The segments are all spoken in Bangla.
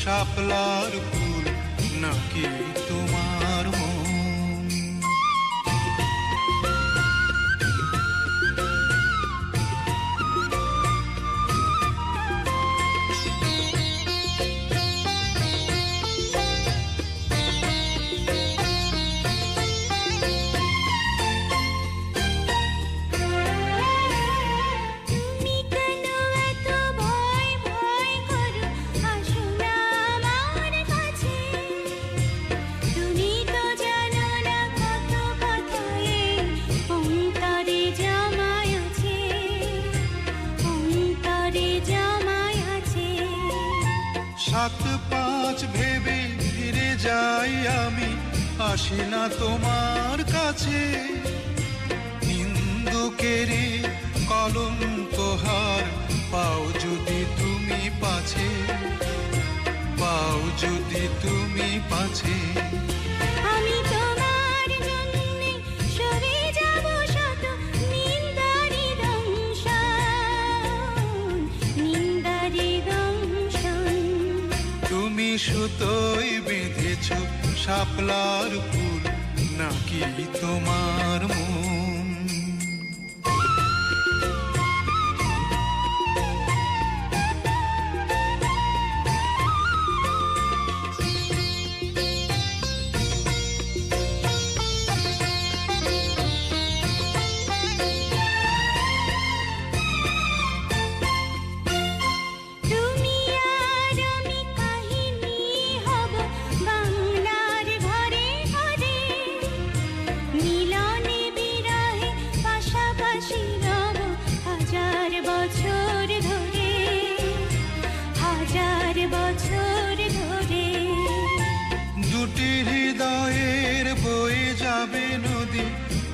শাপলার ফুল নাকি সাত পাঁচ ভেবে ফিরে যাই আমি। আসি না তোমার কাছে। নিন্দুকেরে কলম তোহার পাও যদি তুমি পাছে, পাও যদি তুমি পাছে। সুতোই বেঁধেছ শাপলার ফুল নাকি তোমার মন?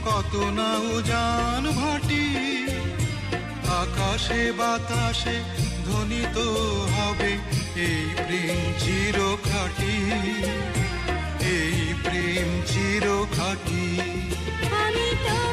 কত না উজান ভাটি। আকাশে বাতাসে ধ্বনিত হবে এই প্রেম চির খাটি এই প্রেম চির খাটি আমি তোমার